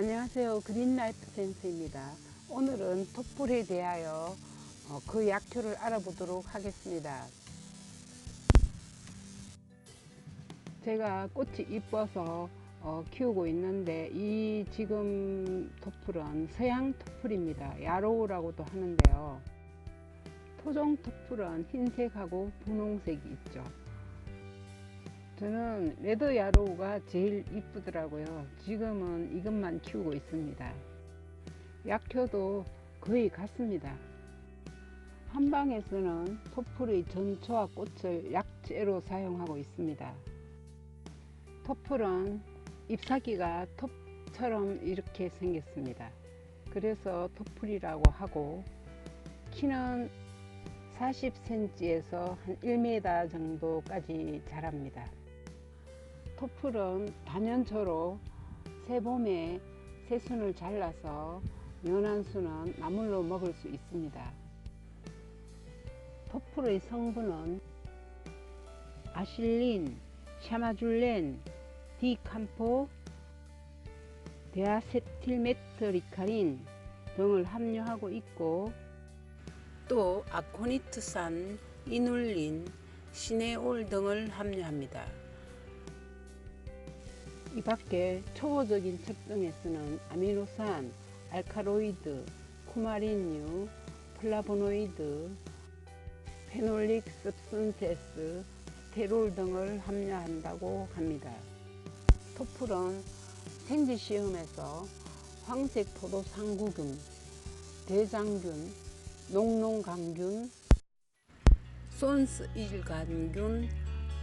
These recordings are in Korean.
안녕하세요. 그린라이프 센스입니다. 오늘은 톱불에 대하여 어, 그 약효를 알아보도록 하겠습니다. 제가 꽃이 이뻐서 어, 키우고 있는데 이 지금 토플은 서양 토플입니다. 야로우라고도 하는데요. 토종 토플은 흰색하고 분홍색이 있죠. 저는 레드 야로우가 제일 이쁘더라고요. 지금은 이것만 키우고 있습니다. 약효도 거의 같습니다. 한방에서는 토플의 전초와 꽃을 약재로 사용하고 있습니다. 토플은 잎사귀가 톱처럼 이렇게 생겼습니다. 그래서 토플이라고 하고 키는 40cm에서 한 1m 정도까지 자랍니다. 토플은 단연초로 새봄에 새순을 잘라서 연한 순은 나물로 먹을 수 있습니다. 토플의 성분은 아실린, 샤마줄렌, 디캄포, 데아세틸메트리카린 등을 함유하고 있고 또 아코니트산, 이눌린, 시네올 등을 함유합니다. 이 밖에 초보적인 특성에서는 아미노산, 알카로이드, 쿠마린류, 플라보노이드, 페놀릭 습슨세스, 스테롤 등을 함유한다고 합니다. 토플은 생지시험에서 황색 포도 상구균, 대장균, 농농강균, 손스 이질간균,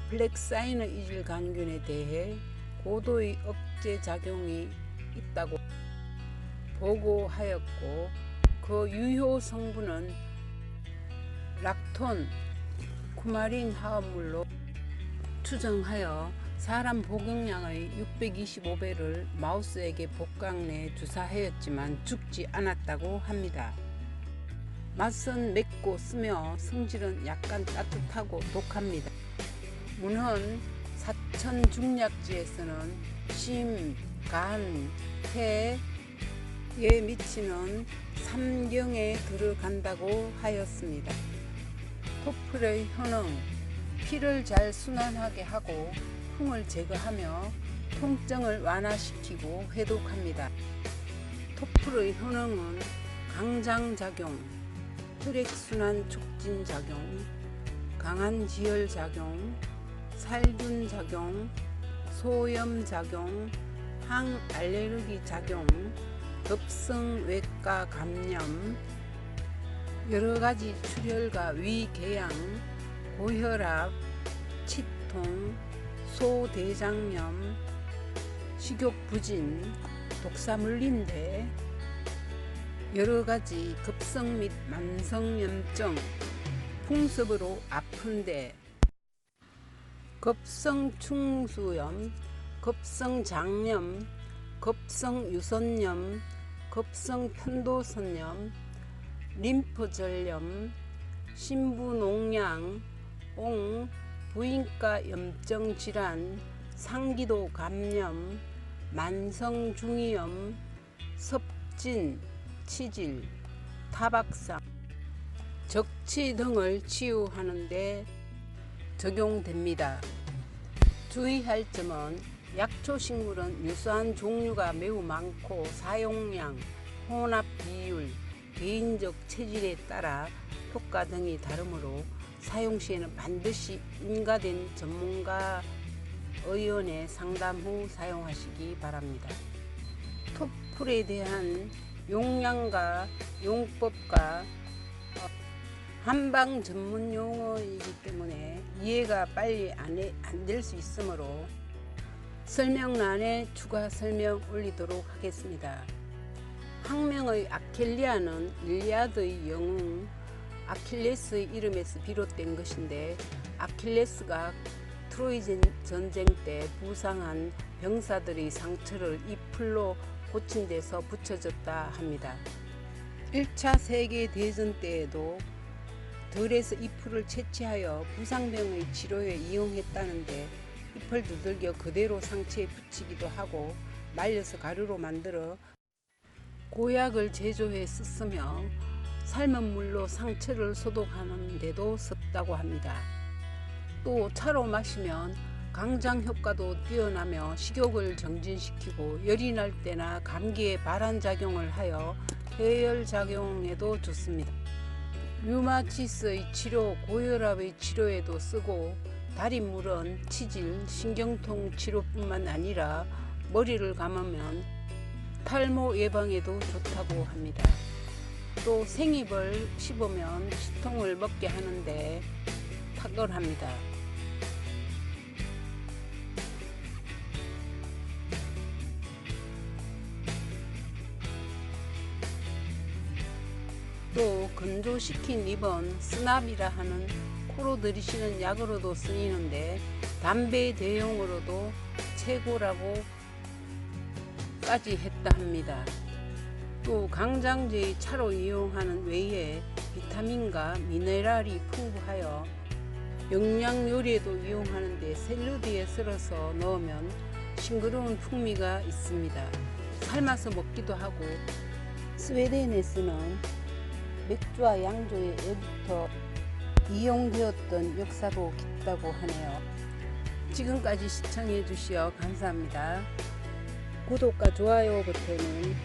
블랙사이너 이질간균에 대해 고도의 억제 작용이 있다고 보고하였고 그 유효 성분은 락톤, 쿠마린 화합물로 추정하여 사람 복용량의 625배를 마우스에게 복강 내 주사하였지만 죽지 않았다고 합니다. 맛은 맵고 쓰며 성질은 약간 따뜻하고 독합니다. 문헌 사천 중약지에서는 심, 간, 폐에 미치는 삼경에 들어간다고 하였습니다. 토플의 효능, 피를 잘 순환하게 하고 흉을 제거하며 통증을 완화시키고 해독합니다. 토플의 효능은 강장작용, 혈액순환 촉진 작용, 강한 지혈 작용, 살균 작용, 소염 작용, 항알레르기 작용, 급성 외과 감염, 여러 가지 출혈과 위궤양, 고혈압, 치통, 소대장염, 식욕부진, 독사물린대, 여러 가지 급성 및 만성염증, 풍습으로 아픈데, 급성 충수염, 급성 장염, 급성 유선염, 급성 편도선염, 림프절염, 신부농양, 옹, 부인과 염증 질환, 상기도 감염, 만성 중이염, 섭진, 치질, 타박상, 적치 등을 치유하는데 적용됩니다. 주의할 점은 약초식물은 유사한 종류가 매우 많고 사용량, 혼합 비율, 개인적 체질에 따라 효과 등이 다르므로 사용 시에는 반드시 인가된 전문가 의원의 상담 후 사용하시기 바랍니다. 토플에 대한 용량과 용법과 어, 한방 전문 용어이기 때문에 이해가 빨리 안 될 수 있으므로 설명란에 추가 설명 올리도록 하겠습니다. 학명의 아켈리아는 일리아드의 영웅 아킬레스의 이름에서 비롯된 것인데 아킬레스가 트로이 전쟁 때 부상한 병사들의 상처를 이 풀로 고친 데서 붙여졌다 합니다. 1차 세계대전 때에도 들에서 이 풀을 채취하여 부상병의 치료에 이용했다는데 잎을 두들겨 그대로 상처에 붙이기도 하고 말려서 가루로 만들어 고약을 제조해 쓰으며 삶은 물로 상처를 소독하는 데도 썼다고 합니다. 또 차로 마시면 강장 효과도 뛰어나며 식욕을 정진시키고 열이 날 때나 감기에 발한 작용을 하여 해열 작용에도 좋습니다. 류마티스의 치료, 고혈압의 치료에도 쓰고 달인물은 치질, 신경통 치료뿐만 아니라 머리를 감으면 탈모 예방에도 좋다고 합니다. 또 생잎을 씹으면 치통을 먹게 하는데 탁월합니다. 또 건조시킨 잎은 스납이라 하는 코로 들이쉬는 약으로도 쓰이는데 담배 대용으로도 최고라고 까지 했다 합니다. 또 강장제의 차로 이용하는 외에 비타민과 미네랄이 풍부하여 영양 요리에도 이용하는데 샐러드에 썰어서 넣으면 싱그러운 풍미가 있습니다. 삶아서 먹기도 하고 스웨덴에서는 맥주와 양조의 애부터 이용되었던 역사도 깊다고 하네요. 지금까지 시청해 주시어 감사합니다. 구독과 좋아요 버튼은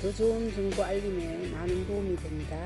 더 좋은 정보 알림에 많은 도움이 됩니다.